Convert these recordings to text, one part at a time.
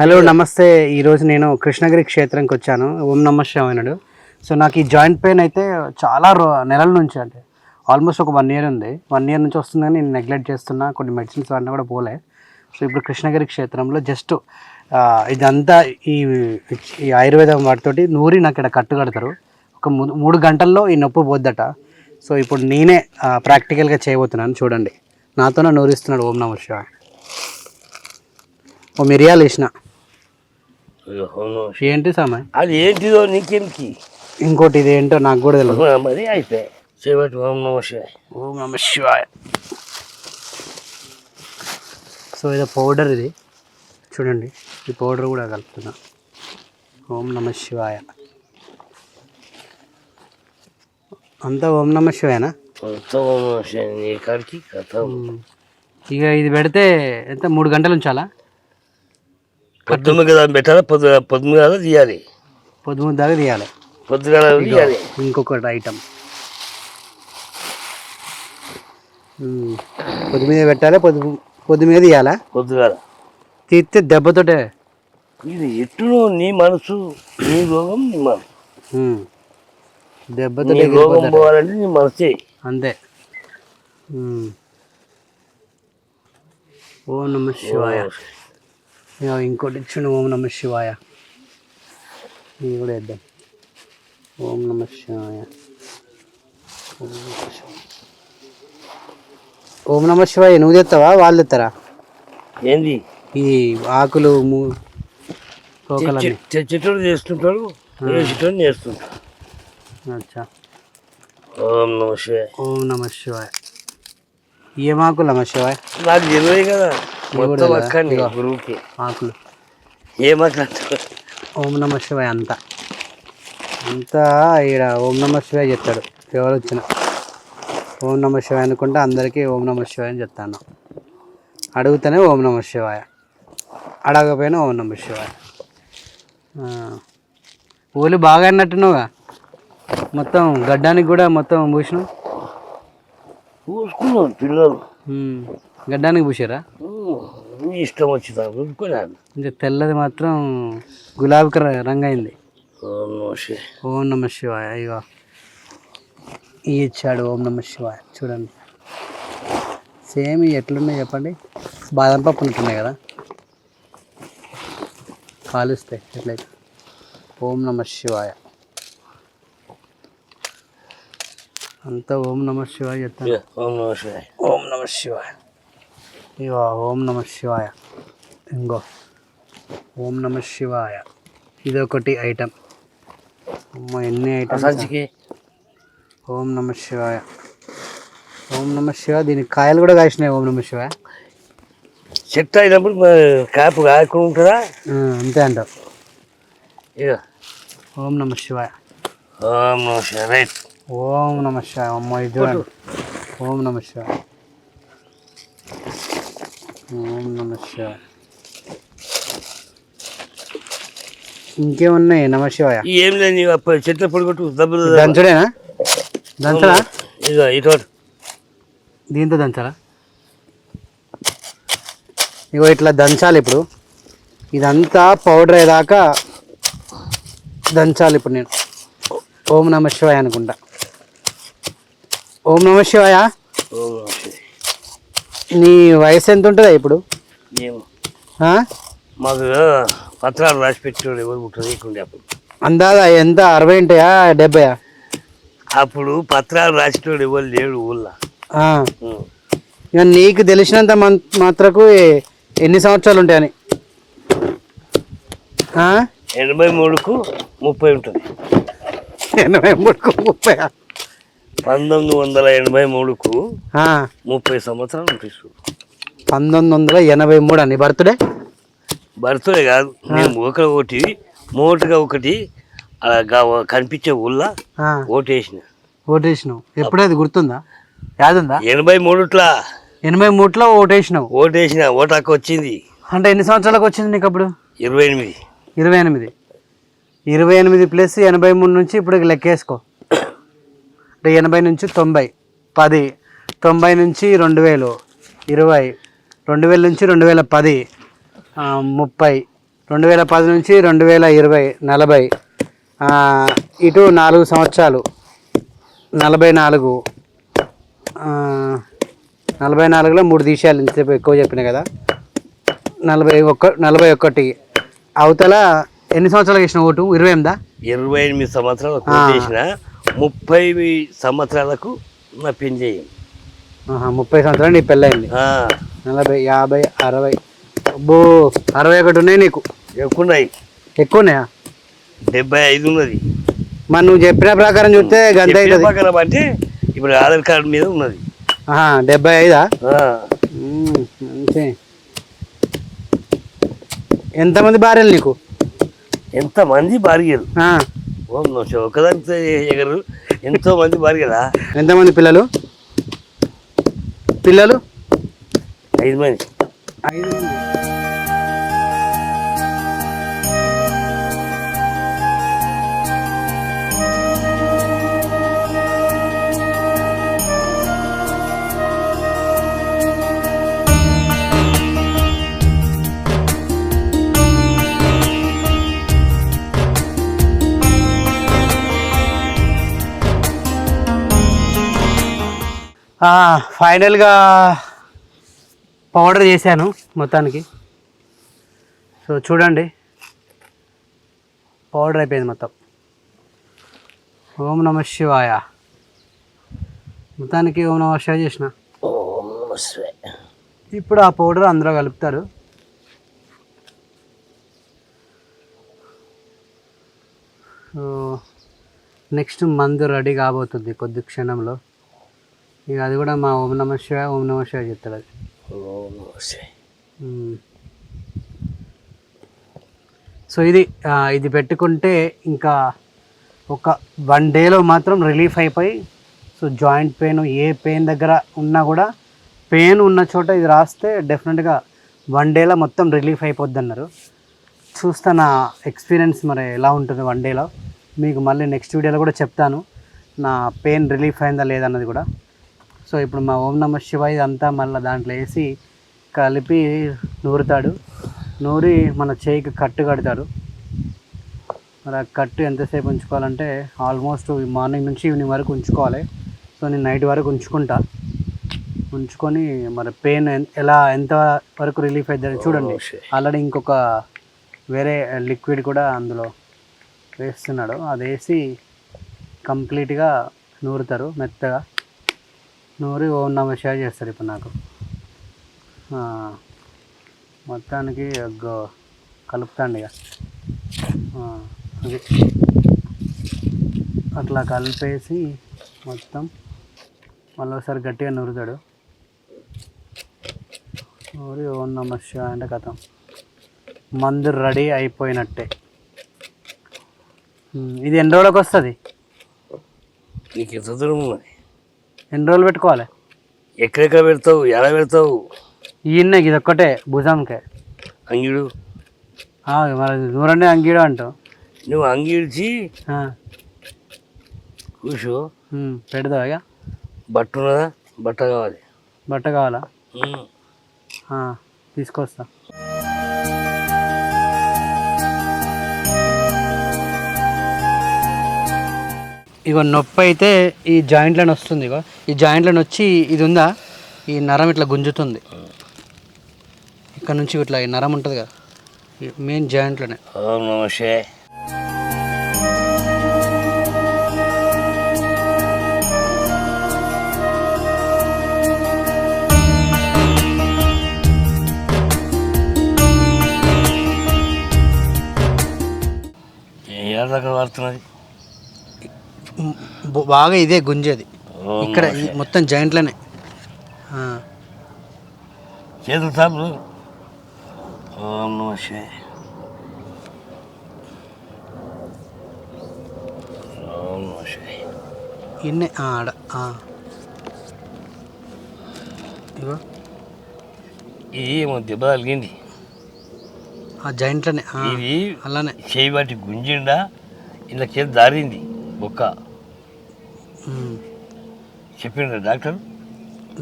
Hello నమస్తే. ఈరోజు నేను కృష్ణగిరి క్షేత్రంకి వచ్చాను. ఓం నమ శివాయనుడు. సో నాకు ఈ జాయింట్ పెయిన్ అయితే చాలా రో నెలల నుంచి అంటే ఆల్మోస్ట్ ఒక వన్ ఇయర్ ఉంది. వన్ ఇయర్ నుంచి వస్తుందని నేను నెగ్లెక్ట్ చేస్తున్నా. కొన్ని మెడిసిన్స్ వాడినా కూడా పోలే. సో ఇప్పుడు కృష్ణగిరి క్షేత్రంలో జస్ట్ ఇదంతా ఈ ఈ ఆయుర్వేదం వాటితోటి నూరి నాకు ఇక్కడ కట్టు కడతారు. ఒక మూడు గంటల్లో ఈ నొప్పి పోద్దట. సో ఇప్పుడు నేనే ప్రాక్టికల్గా చేయబోతున్నాను. చూడండి. నాతోనే నూరిస్తున్నాడు ఓం నమ శివ ఓ మిరియాలు వేసిన. ఏంటి సమయం? అది ఏంటిదో నీకేంటి? ఇంకోటి ఇది ఏంటో నాకు కూడా తెలియదు మరి అయిపోయి. చేపట్టి ఓం నమ శివాయ. ఓం నమ శివాయ. సో ఇది పౌడర్ ఇది. చూడండి ఈ పౌడర్ కూడా కలుపుతున్నా. ఓం నమ శివాయ. అంతా ఓం నమ శివాయనా? ఇక ఇది పెడితే ఎంత? మూడు గంటలు ఉంచాలా? పొద్దున్న కదా పెట్టాలి? పొద్దు పొద్దున్న కదా తీయాలి. పొద్దుముద్ద దాకా తీయాలి. పొద్దుగల తీయాలి. ఇంకొకటి ఐటమ్. పొద్దు మీద పెట్టాలి? పొద్దు పొద్దు మీద తీయాలా? పొద్దుగల తీస్తే దెబ్బతోటే ఇది ఎట్టును నీ మనసు నీ రోగం నీ మనసు. దెబ్బతో రోగం పోవాలంటే నీ మనసే. అంతే. ఓం నమ శివాయ. ఇంకోటి ఇచ్చిండు ఓం నమ శివాయ. ఇది కూడా వేద్దాం ఓం నమ శివాయ. ఓం నమ శివాయ. నువ్వు తెస్తావా వాళ్ళు తెస్తారా ఏంది? ఈ ఆకులు చేస్తుంటాడు వేసేటోడు చేస్తుంటాడు అచ్చా. ఓం నమ శివాయ. ఓం నమ శివాయ. ఏం ఆకులు నమ శివాయ నాకు తెలియదు కదా. మొత్తం ఇదిగో. గురువుకి. ఆకులు. ఏమట్లా ఓం నమ శివాయ అంతా. అంతా ఈడ ఓం నమ శివాయ చెప్తాడు. ఎవరు వచ్చిన ఓం నమ శివాయ అనుకుంటే అందరికీ ఓం నమ శివాయ అని చెప్తాను. అడుగుతూనే ఓం నమ శివాయ. అడగకపోయినా ఓం నమ శివాయ. ఊళ్ళు బాగా అన్నట్టున్నావుగా? మొత్తం గడ్డానికి కూడా మొత్తం పూసినావు చూసుకున్నాం పిల్లలు. గడ్డానికి పూసారా ఇష్టం వచ్చిందా ఇంకా తెల్లది మాత్రం గులాబీ కలర్ రంగు అయింది ఓం నమః శివాయ. అయ్యో. ఈ ఇచ్చాడు ఓం నమ శివాయ. చూడండి. సేమ్ ఇవి ఎట్లున్నాయి చెప్పండి? బాదం పప్పు ఉంటున్నాయి కదా? కాలుస్తాయి ఎట్లయితే. ఓం నమ శివాయ. అంతా ఓం నమ శివాయ చెప్తాను ఓం నమః శివాయ. ఓం నమ శివాయ ఇవో ఓం నమ శివాయ ఇంకో ఓం నమ శివాయ ఇది ఒకటి ఐటమ్ అమ్మ ఎన్ని ఐటమ్స్ ఓం నమ శివాయ ఓం నమ శివాయ దీనికి కాయలు కూడా కాసినాయి ఓం నమ శివాయ చెట్టు అయినప్పుడు కాపు కాయకుండా ఉంటుందా అంతే అంటావు ఇక ఓం నమ శివాయ ఓం నమః శివాయ. రైట్ ఓం నమ శివాయ. అమ్మ ఇది ఓం నమ శివాయ. ఓం నమ శివాయ. ఇంకేమున్నాయి? నమ శివాయ. ఏం అప్పుడు చెట్ల పొడి కొట్టు దెబ్బలు దంచుడేనా? దంచరా? ఇక ఇటు దీంతో దంచాలా ఇగో ఇట్లా దంచాలి ఇప్పుడు. ఇదంతా పౌడర్ అయ్యేదాకా దంచాలి ఇప్పుడు నేను. ఓం నమ శివాయ అనుకుంటా. ఓం నమ శివాయ. నీ వయసు ఎంత ఉంటుందా ఇప్పుడు? మాకు పత్రాలు రాసి పెట్టాడు ఎవరు ఉంటుంది అప్పుడు. అందాదా ఎంత? అరవై ఉంటాయా డెబ్బయా? అప్పుడు పత్రాలు రాసేటోడు ఎవరు లేడు ఊళ్ళో. నీకు తెలిసినంత మాత్రకు ఎన్ని సంవత్సరాలు ఉంటాయని? ఎనభై మూడుకు ముప్పై ఉంటుంది. ఎనభై మూడుకు ముప్పై పంతొమ్మిది వందల ఎనభై మూడుకు. ముప్పై సంవత్సరాలు చూడు. పంతొమ్మిది వందల ఎనభై మూడు అని బర్త్డే? బర్త్డే కాదు మేము ఒక ఒకటి మోటుగా ఒకటి అలా కనిపించే ఊళ్ళో ఓటేసిన. ఓటేసినావు. ఎప్పుడైతే గుర్తుందా? యాదుందా? ఎనభై మూడుట్లా. ఎనభై మూడులో ఓటేసినావు. ఓటేసిన ఓటాకు వచ్చింది. అంటే ఎన్ని సంవత్సరాలకు వచ్చింది నీకు అప్పుడు? ఇరవై ఎనిమిది. ఇరవై ఎనిమిది. ఇరవై ఎనిమిది ప్లస్ ఎనభై మూడు నుంచి ఇప్పుడు లెక్కేసుకో. ఎనభై నుంచి తొంభై పది తొంభై నుంచి రెండు వేలు ఇరవై రెండు వేల నుంచి రెండు వేల పది ముప్పై రెండు వేల పది నుంచి రెండు వేల ఇరవై నలభై ఇటు నాలుగు సంవత్సరాలు నలభై నాలుగు నలభై నాలుగులో మూడు తీసేయాలి ఇంతసేపు ఎక్కువ చెప్పిన కదా నలభై ఒక్క నలభై ఒకటి అవతల ఎన్ని సంవత్సరాలు వేసిన ఓటు? ఇరవై ఎనిమిదా? ఇరవై ఎనిమిది సంవత్సరాలు చేసిన ముప్పై సంవత్సరాలకు నా ఆహా, ముప్పై సంవత్సరాలు నీ పెళ్ళయింది నలభై యాభై అరవై. అబ్బో అరవై ఒకటి ఉన్నాయి నీకు. ఎక్కువ ఉన్నాయి. ఎక్కువ ఉన్నాయా? డెబ్బై ఐదు ఉన్నది. మరి నువ్వు చెప్పిన ప్రకారం చూస్తే గంత ప్రకారం బట్టి ఇప్పుడు ఆధార్ కార్డు మీద ఉన్నది. డెబ్బై ఐదా? మంచి ఎంతమంది భార్యలు నీకు? ఎంతమంది ఆ, ఓం. ఒకదానితో ఎగరు ఎంతో మంది బారిగరా ఎంతమంది పిల్లలు? పిల్లలు? ఐదు మంది. ఐదు మంది. ఫైనల్గా పౌడర్ చేశాను మొత్తానికి. సో చూడండి. పౌడర్ అయిపోయింది మొత్తం. ఓం నమ శివాయ. మొత్తానికి ఓం నమ శివాయ చేసిన. ఇప్పుడు ఆ పౌడర్ అందులో కలుపుతారు. నెక్స్ట్ మందు రెడీ కాబోతుంది కొద్ది క్షణంలో. ఇక అది కూడా మా ఓం నమ శివాయ ఓం నమ శివాయ చెప్తారు అది. సో ఇది ఇది పెట్టుకుంటే ఇంకా ఒక వన్ డేలో మాత్రం రిలీఫ్ అయిపోయి సో జాయింట్ పెయిన్ ఏ పెయిన్ దగ్గర ఉన్నా కూడా పెయిన్ ఉన్న చోట ఇది రాస్తే డెఫినెట్గా వన్ డేలో మొత్తం రిలీఫ్ అయిపోద్ది అన్నారు చూస్తా నా ఎక్స్పీరియన్స్ మరి ఎలా ఉంటుంది వన్ డేలో? మీకు మళ్ళీ నెక్స్ట్ వీడియోలో కూడా చెప్తాను. నా పెయిన్ రిలీఫ్ అయిందా లేదన్నది కూడా. సో ఇప్పుడు మా ఓం నమ శివాయ ఇదంతా మళ్ళీ దాంట్లో వేసి కలిపి నూరుతాడు. నూరి మన చేయికి కట్టు కడతాడు. మరి ఆ కట్టు ఎంతసేపు ఉంచుకోవాలంటే ఆల్మోస్ట్ మార్నింగ్ నుంచి ఈవినింగ్ వరకు ఉంచుకోవాలి. సో నేను నైట్ వరకు ఉంచుకుంటా. ఉంచుకొని మరి పెయిన్ ఎలా ఎంత వరకు రిలీఫ్ అవుతుంది చూడండి. ఆల్రెడీ ఇంకొక వేరే లిక్విడ్ కూడా అందులో వేస్తున్నాడు. అది వేసి కంప్లీట్గా నూరుతారు మెత్తగా. నూరి ఓం నమ షేర్ చేస్తారు ఇప్పుడు నాకు. మొత్తానికి కలుపుతాండి ఇక. అది. అట్లా కలిపేసి మొత్తం మళ్ళీ ఒకసారి గట్టిగా నూరుతాడు. నూరి ఓం నమ శివాయ అంటే కథం. మందు రెడీ అయిపోయినట్టే. ఇది ఎన్ని రోజులకు వస్తుంది? నీకు ఎంత దూరం ఉన్నది? ఎన్ని రోజులు పెట్టుకోవాలి? ఎక్కడెక్కడ పెడతావు? ఎలా పెడతావు? ఈయన ఇది ఒక్కటే భుజంకే. అంగిడు. మరి నూరండి అంగీడు అంటావు. నువ్వు అంగిడిచి కూర్చో. ఇక? బట్ట ఉన్నదా బట్ట కావాలి? బట్ట కావాలా తీసుకొస్తా. ఇగో నొప్పి అయితే ఈ జాయింట్లను వస్తుంది ఇగో. ఈ జాయింట్లను వచ్చి ఇది ఉందా? ఈ నరం ఇట్లా గుంజుతుంది. ఇక్కడ నుంచి ఇట్లా ఈ నరం ఉంటుంది కదా. మెయిన్ జాయింట్లోనే ఓం నమ ఏ వాడుతున్నది? బాగా ఇదే గుంజేది ఇక్కడ ఈ. మొత్తం జాయింట్లోనే ఆ, చేతులు తాపు ఓం నమ శివాయ. ఓం నమ శివాయ. ఇన్నే ఆ, ఆడ ఆ. ఇగో ఇది ఏమో దెబ్బ తగిలింది ఆ జాయింట్లోనే ఆ, ఇది అలానే చేయి బట్టి గుంజిండా ఇలా చేతి దారింది బొక్క చెప్పిండ్రా డాక్టర్?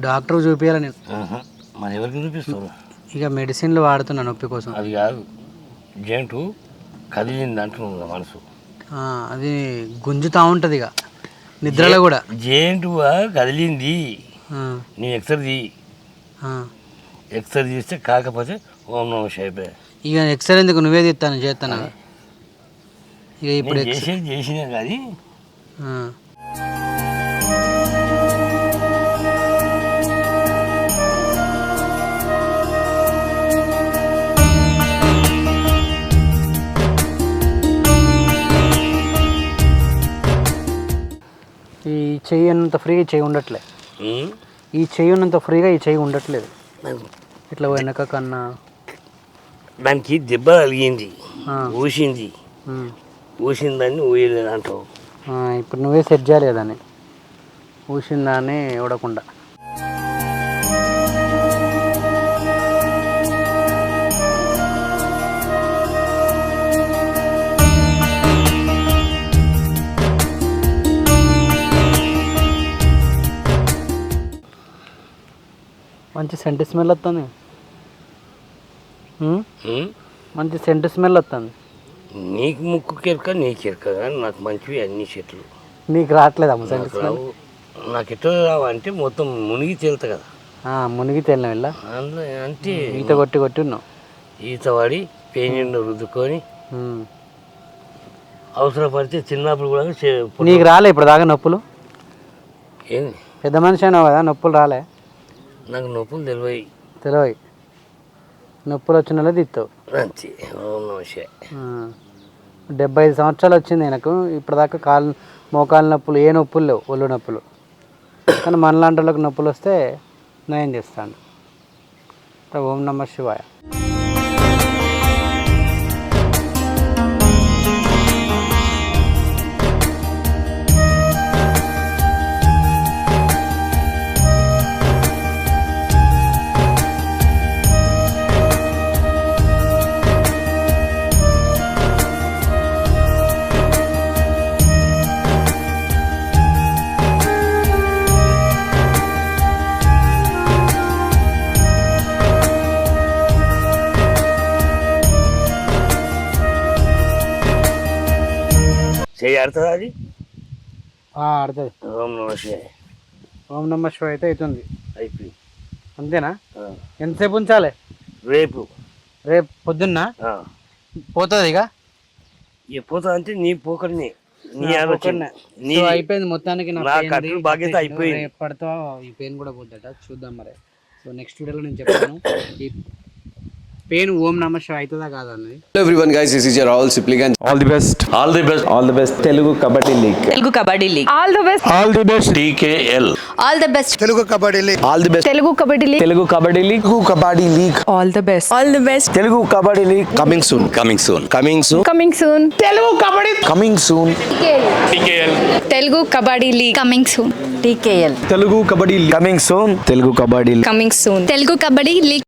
డాక్టర్ చూపించాలి నేను. ఆహా. మరి ఎవరికి చూపిస్తావు ఇక మెడిసిన్లు వాడుతున్నా నొప్పి కోసం. అది కాదు జంటు కదిలింది అంటున్నాను నా మనసు. అది గుంజుతా ఉంటుంది ఇక నిద్రలో కూడా. జేంటు కదిలింది? ఆ, నేను ఎక్సర్ది ఆ. ఎక్సర్ చేస్తే కాకపోతే ఓం నమ శివాయ. ఇక ఎక్స్రే ఎందుకు? నువ్వే తీస్తాను చేస్తాను. ఇక ఇప్పుడు చేసేది చేసినా కానీ ఈ చెయ్యి అన్నంత ఫ్రీగా చెయ్యి ఉండట్లే. ఈ చెయ్యి ఉన్నంత ఫ్రీగా ఈ చెయ్యి ఉండట్లేదు. ఇట్లా వెనక కన్నా. దానికి దెబ్బ కలిగింది ఊసింది. ఉమ్. ఊసిందని ఊయలేదు అంటావు. ఇప్పుడు నువ్వే సెట్ చేయాలి కదని ఊసిందాన్ని ఇవ్వకుండా మంచి సెంట్ స్మెల్ వస్తుంది. మంచి సెంట్ స్మెల్ వస్తుంది. నీకు ముక్కు కెరక నీకు ఎరక కానీ నాకు మంచివి అన్ని చెట్లు. నీకు రావట్లేదమ్మ సెంట్ నాకు స్మెల్? నాకు ఎట్లా రావు అంటే మొత్తం మునిగి తేలుతా కదా. మునిగి తేలిన వెళ్ళ? అంటే ఈత కొట్టి కొట్టి ఉన్నావు. ఈత పడి పేనిండు రుద్దుకొని. అవసరపడితే చిన్నప్పుడు కూడా నీకు రాలే ఇప్పుడు దాకా నొప్పులు? ఏంది? పెద్ద మనిషి అయినావు కదా నొప్పులు రాలే. నాకు నొప్పులు తెలివాయి. తెలియదు నొప్పులు వచ్చిన వాళ్ళే తిత్తావు. ఆ. డెబ్బై ఐదు సంవత్సరాలు వచ్చింది నాకు ఇప్పటిదాకా కాలు మోకాలు నొప్పులు ఏ నొప్పులు లేవు ఒళ్ళు నొప్పులు. కానీ మనలాంటి వాళ్ళకి నొప్పులు వస్తే నయం చేస్తాను ఓం నమ శివాయ. ఆడుతుందా అది? ఆడుతుంది. ఓం నమః శివాయ. ఓం నమ శివాయ అయితే అవుతుంది. అయిపోయింది. అంతేనా. ఎంతసేపు ఉంచాలి? రేపు. రేపు పొద్దున్న. పోతుంది ఇక? ఈ పోతా అంటే నీ పోకడిని. నీ ఆలోచన. నీ అయిపోయింది మొత్తానికి నా బాధ్యత. అయిపోయింది. రేపటితో ఈ పెయిన్ కూడా పోద్దట చూద్దాం మరి. సో నెక్స్ట్ వీడియోలో నేను చెప్తాను. ఈ పెయిన్ ఓం నమ శివ అవుతుందా కాదా అన్నది Hello everyone guys, this is your Rahul Sipligan. All the best. All the best. All the best. Telugu Kabaddi League. Telugu Kabaddi League all the best All the best. TKL. All the best All the best. Telugu Kabaddi League Telugu Kabaddi League. Telugu Kabaddi League. All the best all the best Telugu Kabaddi League. Coming soon. Coming soon. Coming soon. Coming soon Telugu Kabaddi Coming soon. TKL. Telugu Kabaddi League coming soon TKL League. Coming soon. Telugu Kabaddi League. Coming soon Telugu Kabaddi League